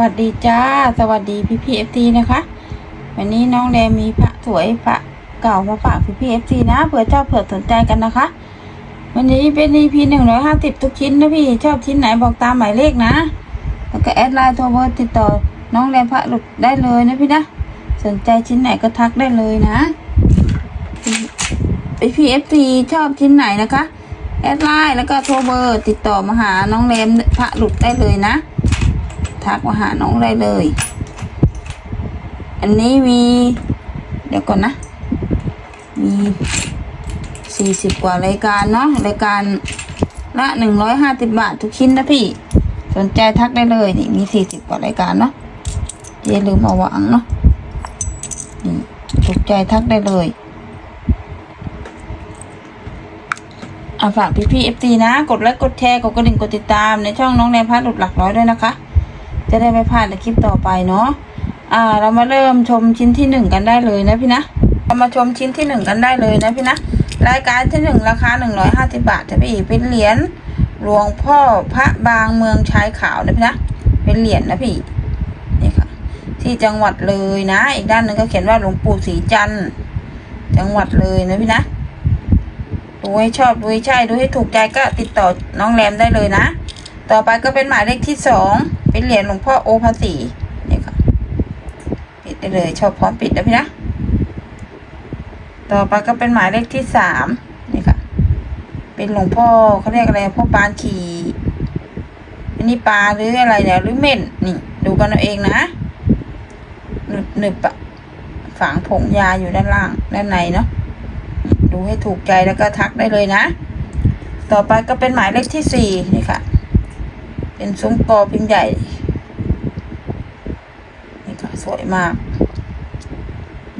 วัสดีจ้า สวัสดีพี่พีเอฟซีนะคะ วันนี้น้องแดมีพระสวยพระเก่ามาฝากพี่พีเอฟซีนะเผื่อเจ้าเผื่อสนใจกันนะคะ วันนี้เป็น EP หนึ่งร้อยห้าสิบทุกชิ้นนะพี่ชอบชิ้นไหนบอกตามหมายเลขนะ แล้วก็แอดไลน์โทรเบอร์ติดต่อน้องแดพระหลุดได้เลยนะพี่นะ สนใจชิ้นไหนก็ทักได้เลยนะพี่เอฟซีชอบชิ้นไหนนะคะ แอดไลน์แล้วก็โทรเบอร์ติดต่อมาหาน้องแรมพระหลุดได้เลยนะ ทักมาหาน้องได้เลย อันนี้มี เดี๋ยวก่อนนะ มีสี่สิบกว่ารายการเนาะรายการละหนึ่งร้อยห้าสิบบาททุกชิ้นนะพี่ สนใจทักได้เลยนี่มีสี่สิบกว่ารายการเนาะอย่าลืมเอาวางเนาะนี่ถูกใจทักได้เลยอาฝากพี่พี่เอฟซีนะ กดไลค์กดแชร์กดกระดิ่งกดติดตามในช่องน้องแนมพัดหลุดหลักร้อยด้วยนะคะ จะได้ไม่พลาดในคลิปต่อไปเนาะอ่า เรามาเริ่มชมชิ้นที่หนึ่งกันได้เลยนะพี่นะเรามาชมชิ้นที่หนึ่งกันได้เลยนะพี่นะรายการที่หนึ่งราคาหนึ่งร้อยห้าสิบาทจะพี่เป็นเหรียญหลวงพ่อพระบางเมืองชายขาวนะพี่นะเป็นเหรียญนะพี่นี่ค่ะ ที่จังหวัดเลยนะ อีกด้านหนึ่งก็เขียนว่าหลวงปู่ศรีจันทร์จังหวัดเลยนะพี่นะดูให้ชอบดูให้ใช่ดูให้ถูกใจก็ติดต่อน้องแรมได้เลยนะ ต่อไปก็เป็นหมายเลขที่สองเป็นเหรียญหลวงพ่อโอภาสีนี่ค่ะปิดได้เลยชอบพร้อมปิดนะพี่นะ ต่อไปก็เป็นหมายเลขที่สามนี่ค่ะ เป็นหลวงพ่อเขาเรียกอะไรพ่อปานขี่อันนี้ปลาหรืออะไรเนี่ยหรือเม่นนี่ ดูกันเอาเองนะหนึบหนึบอะฝังผงยาอยู่ด้านล่างด้านในเนาะดูให้ถูกใจแล้วก็ทักได้เลยนะ ต่อไปก็เป็นหมายเลขที่สี่นี่ค่ะ เป็นซุ้มกอพิมพ์ใหญ่ นี่ค่ะสวยมาก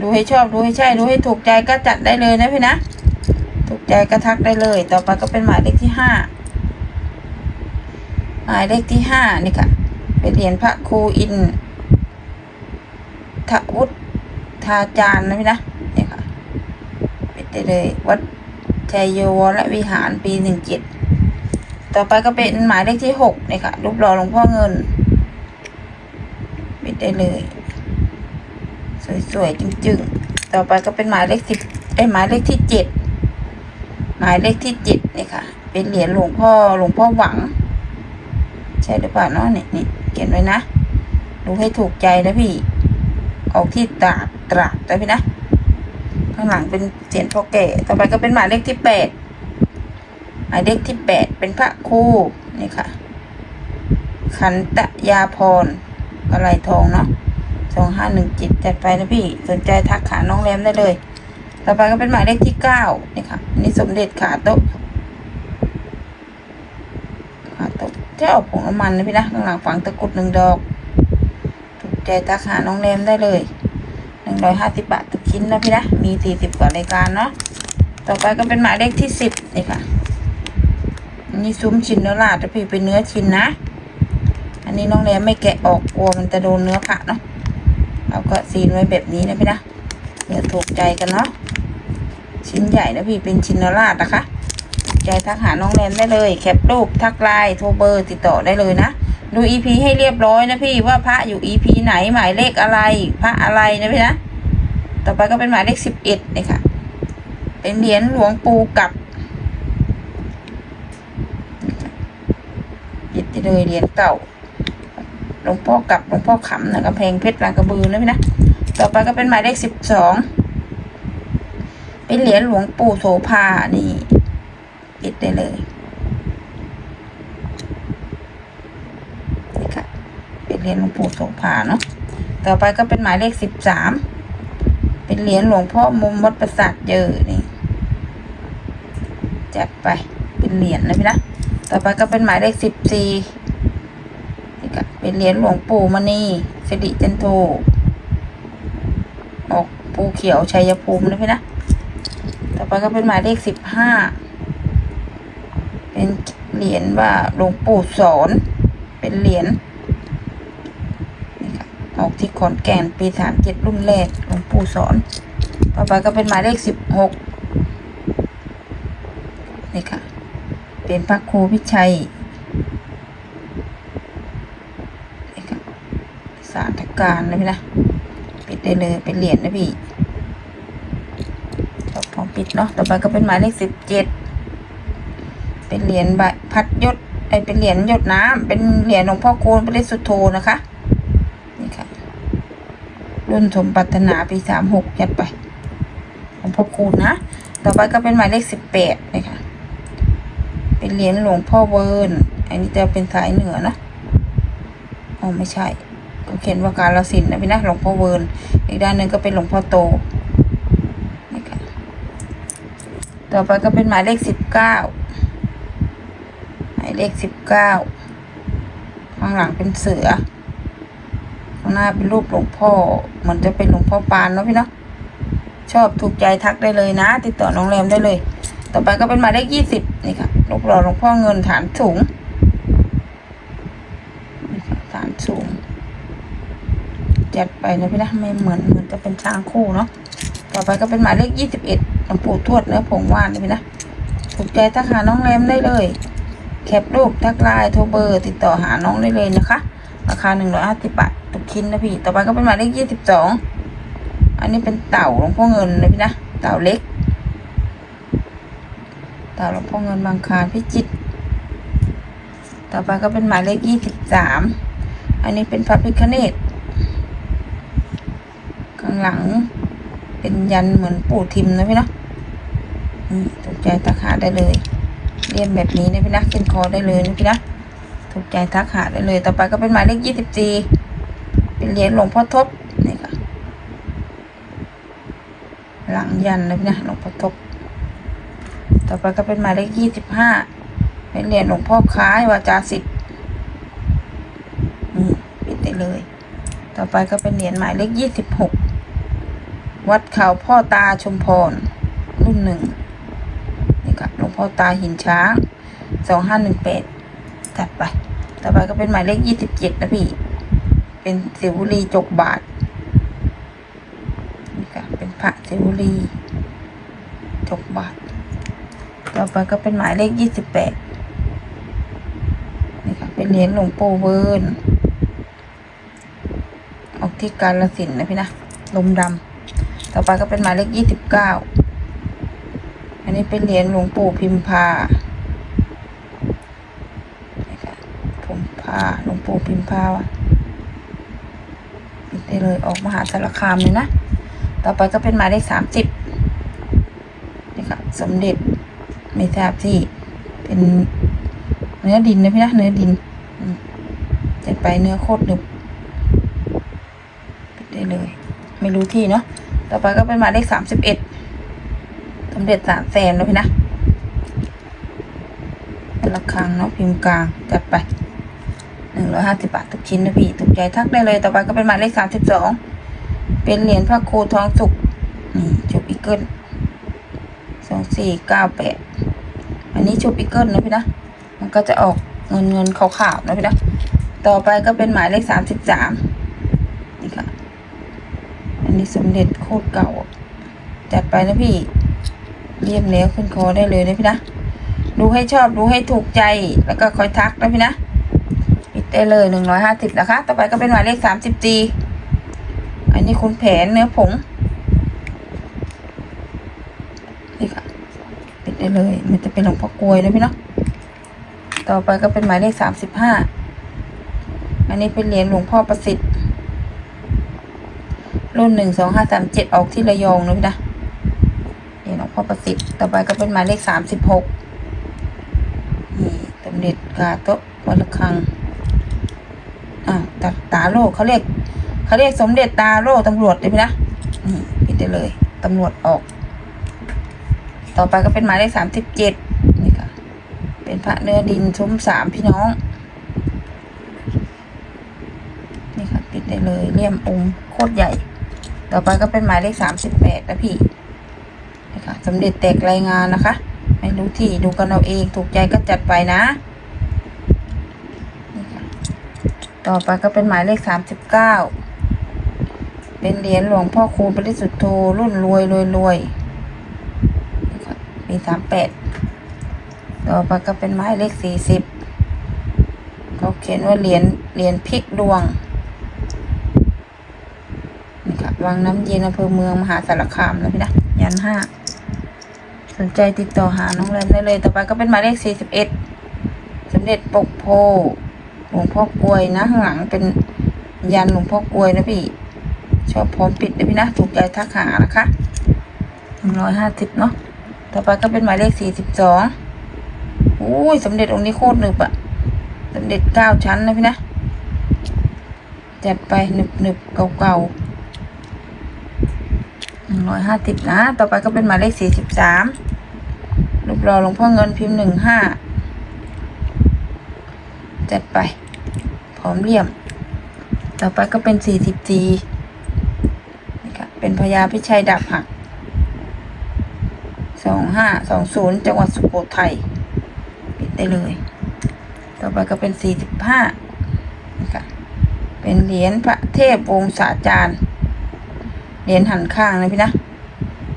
ดูให้ชอบดูให้ใช่ดูให้ถูกใจก็จัดได้เลยนะพี่นะ ถูกใจก็ทักได้เลย ต่อไปก็เป็นหมายเลขที่ห้าหมายเลขที่ห้านี่ค่ะ เป็นเหรียญพระครูอินทวุฒทาจารย์นะพี่นะนี่ค่ะไปได้เลยวัดชัยโยวรวิหารปีหนึ่งเจ็ด ต่อไปก็เป็นหมายเลขที่หกนี่ค่ะ รูปหล่อหลวงพ่อเงินปิดได้เลย สวยๆจึงๆ ต่อไปก็เป็นหมายเลขสิบไอหมายเลขที่เจ็ดหมายเลขที่เจ็ดนี่ค่ะ เป็นเหรียญหลวงพ่อหลวงพ่อหวัง ใช่หรือเปล่าเนาะนี่นี่เขียนไว้นะดูให้ถูกใจนะพี่ ออกที่ตราตราดนะพี่นะ ข้างหลังเป็นเสียนพ่อแก่ ต่อไปก็เป็นหมายเลขที่แปด หมายเลขที่แปดเป็นพระครูนี่ค่ะ ขันตะยาพรอะไรทองเนาะสองห้าหนึ่งจิตจัดไปนะพี่สนใจทักขาน้องแรมได้เลย ต่อไปก็เป็นหมายเลขที่เก้านี่ค่ะอันนี่สมเด็จขาโต๊ะขาโต๊ะจะออกผงน้ำมันนะพี่นะข้างหลังฝังตะกรุดหนึ่งดอกถูกใจทักหาน้องแรมได้เลยหนึ่งร้อยห้าสิบบาททุกชิ้นนะพี่นะมีสี่สิบกว่ารายการเนาะต่อไปก็เป็นหมายเลขที่สิบนี่ค่ะ นนี้ซุ้มชิ้นเนื้อลาดนะพี่เป็นเนื้อชิ้นนะ อันนี้น้องแรมไม่แกะออกกลัวมันจะโดนเนื้อผักเนาะเราก็ซีนไว้แบบนี้นะพี่นะเดี๋ยวถูกใจกันเนาะชิ้นใหญ่นะพี่เป็นชิ้นเนื้อลาดนะคะถูกใจทักหาน้องแรมได้เลยแคปรูปทักไลน์โทรเบอร์ติดต่อได้เลยนะดูอีพีให้เรียบร้อยนะพี่ว่าพระอยู่อีพีไหนหมายเลขอะไร พระอะไรนะพี่นะ ต่อไปก็เป็นหมายเลขสิบเอ็ดนี่ค่ะ เป็นเหรียญหลวงปู่กับ ยึดไปเลยเหรียญเก่าหลวงพ่อกับหลวงพ่อขำหนะกำแพงเพชรลางกระบือนะพี่นะต่อไปก็เป็นหมายเลขสิบสองเป็นเหรียญหลวงปู่โสภานี่ปิดได้เลยนี่ค่ะเป็นเหรียญหลวงปู่โสภาเนาะต่อไปก็เป็นหมายเลขสิบสามเป็นเหรียญหลวงพ่อมุมวัดประสาทเยอนี่จัดไปเป็นเหรียญนะพี่นะ ต่อไปก็เป็นหมายเลขสิบสี่นี่ค่ะเป็นเหรียญหลวงปู่มณีสิริจันโทออกปูเขียวชัยภูมินะพี่นะ ต่อไปก็เป็นหมายเลขสิบห้า เป็นเหรียญว่าหลวงปู่สอน เป็นเหรียญออกที่ขอนแก่นปีสามเจ็ดรุ่นแรกหลวงปู่สอน ต่อไปก็เป็นหมายเลขสิบหก นี่ค่ะ เป็นพระครูพิชัยสาธการนะพี่นะปิดได้เลยเป็นเหรียญนะพี่จบของปิดเนาะต่อไปก็เป็นหมายเลขสิบเจ็ดเป็นเหรียญใบพัดยศไอเป็นเหรียญหยดน้ำเป็นเหรียญหลวงพ่อโกนพระฤทธิ์สุโธนะคะนี่ค่ะรุ่นสมปรารถนาปีสามหกยัดไปหลวงพ่อคูณนะต่อไปก็เป็นหมายเลขสิบแปดนี่ค่ะ เป็นเหรียญหลวงพ่อเวิร์นอันนี้จะเป็นสายเหนือเนะอ๋อไม่ใช่ก็เขียนว่าการลสินนะพี่นะหลวงพ่อเวิร์นอีกด้านหนึ่งก็เป็นหลวงพ่อโตนี่ค่ะต่อไปก็เป็นหมายเลขสิบเก้าหมายเลขสิบเก้าข้างหลังเป็นเสือ ข้างหน้าเป็นรูปหลวงพ่อเหมือนจะเป็นหลวงพ่อปานเนาะพี่เนาะชอบถูกใจทักได้เลยนะ ติดต่อน้องแรมได้เลย ต่อไปก็เป็นหมายเลขยี่สิบนี่ค่ะรูปหล่อหลวงพ่อเงินฐานสูงนี่ค่ะฐานสูง จัดไปนะพี่นะไม่เหมือนเหมือนจะเป็นช้างคู่เนาะต่อไปก็เป็นหมายเลขยี่สิบเอ็ดหลวงปู่ทวดเนื้อผงว่านนะพี่นะถูกใจทักหาน้องแรมได้เลย แคปรูปทักไลน์โทรเบอร์ ติดต่อหาน้องได้เลยนะคะ ราคาหนึ่งร้อยห้าสิบบาททุกชิ้นนะพี่ ต่อไปก็เป็นหมายเลขยี่สิบสองอันนี้เป็นเต่าหลวงพ่อเงินนะพี่นะ เต่าเล็ก ต่าหลวงพ่อเงินบางคานพิจิตรต่อไปก็เป็นหมายเลขยี่สิบสามอันนี้เป็นพระพิฆเนศข้างหลังเป็นยันเหมือนปู่ทิมนะพี่นะถูกใจทักหาได้เลยเรียนแบบนี้นะพี่นะเขึ้นคอได้เลยนะพี่นะถูกใจทักหาได้เลย ต่อไปก็เป็นหมายเลขยี่สิบสี่เป็นเหรียญหลวงพ่อทบนี่ค่ะหลังยันนะพี่นะหลวงพ่อทบ ต่อไปก็เป็นหมายเลขยี่สิบห้าเป็นเหรียญหลวงพ่อคล้ายวาจาสิทธิ์นี่ปิดได้เลย ต่อไปก็เป็นเหรียญหมายเลขยี่สิบหกวัดเขาพ่อตาชมพร รุ่นหนึ่งนี่ค่ะหลวงพ่อตาหินช้างสองห้าหนึ่งแปดจัดไป ต่อไปก็เป็นหมายเลขยี่สิบเจ็ดนะพี่ เป็นสิวลีจกบาทนี่ค่ะเป็นพระสิวลีจกบาท ต่อไปก็เป็นหมายเลขยี่สิบแปดนี่ค่ะ เป็นเหรียญหลวงปู่เวิร์นออกที่กาลสินนะพี่นะ ลมดำ ต่อไปก็เป็นหมายเลขยี่สิบเก้า อันนี้เป็นเหรียญหลวงปู่พิมพานี่ค่ะผมพาหลวงปู่พิมพาวะปิดได้เลยออกมหาสารคามเลยนะ ต่อไปก็เป็นหมายเลขสามสิบนี่ค่ะ สมเด็จ ไม่ทราบที่เป็นเนื้อดินนะพี่นะเนื้อดินจัดไปเนื้อโคตรหนึบปิดได้เลย ไม่รู้ที่เนาะต่อไปก็เป็นหมายเลขสามสิบเอ็ดสมเด็จสามแสนนะพี่นะเป็นระฆังเนาะพิมพ์กลางจัดไปหนึ่งร้อยห้าสิบบาททุกชิ้นนะพี่ถูกใจทักได้เลย ต่อไปก็เป็นหมายเลขสามสิบสองเป็นเหรียญพระโคทองสุกนี่จุบอีเกิลสองสี่เก้าแปด อันนี้ชุบอีเกิลนะพี่นะ มันก็จะออกเงินเงินขาวๆนะพี่นะ ต่อไปก็เป็นหมายเลขสามสิบสามนี่ค่ะ อันนี้สมเด็จโคตรเก่า จัดไปนะพี่ เรียบแล้วขึ้นคอได้เลยนะพี่นะ ดูให้ชอบดูให้ถูกใจ แล้วก็คอยทักนะพี่นะปิดได้เลยหนึ่งร้อยห้าสิบนะคะ ต่อไปก็เป็นหมายเลขสามสิบจีอันนี้คุณแผนเนื้อผง นี่ค่ะ ปิดได้ เลย มันจะเป็นหลวงพ่อกลวยนะพี่เนาะต่อไปก็เป็นหมายเลขสามสิบห้าอันนี้เป็นเหรียญหลวงพ่อประสิทธิ์ รุ่นหนึ่งสองห้าสามเจ็ดออกที่ระยองนะพี่นะเหรียญหลวงพ่อประสิทธิ์ ต่อไปก็เป็นหมายเลขสามสิบหกนี่สมเด็จกาโตะวัดระฆังอ้าตาตาโล่เขาเรียกเขาเรียกสมเด็จตาโล่ตำรวจเลยพี่นะนี่ปิดได้เลยตำรวจออก ต่อไปก็เป็นหมายเลขสามสิบเจ็ดนี่ค่ะ เป็นพระเนื้อดินชุ้มสามพี่น้อง นี่ค่ะปิดได้เลยเลี่ยมองค์โคตรใหญ่ ต่อไปก็เป็นหมายเลขสามสิบแปดนะพี่นี่ค่ะสมเด็จแตกรายงานนะคะ ไม่รู้ที่ดูกันเอาเองถูกใจก็จัดไปนะนี่ค่ะต่อไปก็เป็นหมายเลขสามสิบเก้า เป็นเหรียญหลวงพ่อครูบริสุทธโธรุ่นรวยรวยรวย ปีสามแปดต่อไปก็เป็นไม้เลขสี่สิบเขาเขียนว่าเหรียญเหรียญพลิกดวงนี่ค่ะวังน้ำเย็นอำเภอเมืองมหาสารคามนะพี่นะยันห้าสนใจติดต่อหาน้องแรมได้เลย ต่อไปก็เป็นหมายเลขสี่สิบเอ็ดสมเด็จปกโพหลวงพ่อกลวยนะข้างหลังเป็นยันหลวงพ่อกลวยนะพี่ ชอบพร้อมปิดนะพี่นะ ถูกใจทักหานะคะหนึ่งร้อยห้าสิบเนาะ ต่อไปก็เป็นหมายเลขสี่สิบสองอุ้ยสมเด็จองค์นี้โคตรหนึบอะสมเด็จเก้าชั้นนะพี่นะ จัดไปหนึบหนึบๆเก่าหนึ่งร้อยห้าสิบนะ ต่อไปก็เป็นหมายเลขสี่สิบสามรูปรอหลวงพ่อเงินพิมพ์หนึ่งห้า จัดไป พร้อมเลี่ยม ต่อไปก็เป็นสี่สิบจีนี่ค่ะเป็นพญาพิชัยดับหัก สองห้าสองศูนย์จังหวัดสุโขทัยปิดได้เลย ต่อไปก็เป็นสี่สิบห้าค่ะเป็นเหรียญพระเทพวงศาจารย์เหรียญหันข้างนะพี่นะ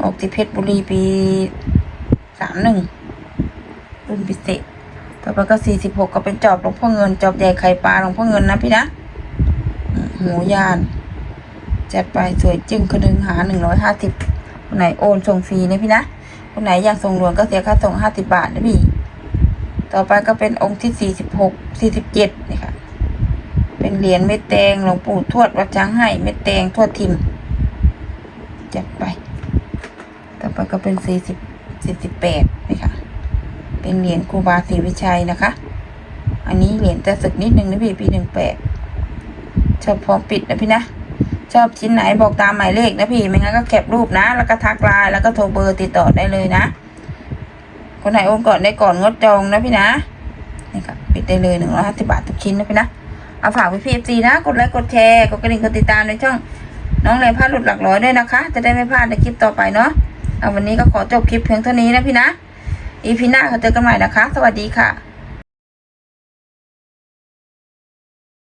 ออกที่เพชรบุรีปีสามหนึ่งรุ่นพิเศษต่อไปก็สี่สิบหกก็เป็นจอบหลวงพ่อเงิน จอบใหญ่ไข่ปลาหลวงพ่อเงินนะพี่นะหูยานจัดไปสวยจึงคนนึงหาหนึ่งร้อยห้าสิบไหนโอนส่งฟรีนะพี่นะ คนไหนอยากส่งด่วนก็เสียค่าส่งห้าสิบบาทนะพี่ ต่อไปก็เป็นองค์ที่สี่สิบหกสี่สิบเจ็ดนี่ค่ะ เป็นเหรียญเม็ดแดงหลวงปู่ทวดวัดช้างให้เม็ดแดงทวดทิมจัดไป ต่อไปก็เป็นสี่สิบสี่สิบแปดนี่ค่ะ เป็นเหรียญครูบาศรีวิชัยนะคะ อันนี้เหรียญจะสึกนิดนึงนะพี่ปีหนึ่งแปดชอบพร้อมปิดนะพี่นะ ชอบชิ้นไหนบอกตามหมายเลขนะพี่ ไม่งั้นก็แคปรูปนะ แล้วก็ทักไลน์แล้วก็โทรเบอร์ติดต่อได้เลยนะ คนไหนโอนก่อนได้ก่อนงดจองนะพี่นะ นี่ค่ะปิดได้เลยหนึ่งร้อยห้าสิบาททุกชิ้นนะพี่นะ เอาฝากพี่พีเอฟซีนะ กดไลค์กดแชร์กดกระดิ่งกดติดตามในช่อง น้องแรงพลาดหลุดหลักร้อยด้วยนะคะ จะได้ไม่พลาดในคลิปต่อไปเนาะ เอาวันนี้ก็ขอจบคลิปเพียงเท่านี้นะพี่นะ อีพีหน้าเขาเจอกันใหม่นะคะ สวัสดีค่ะ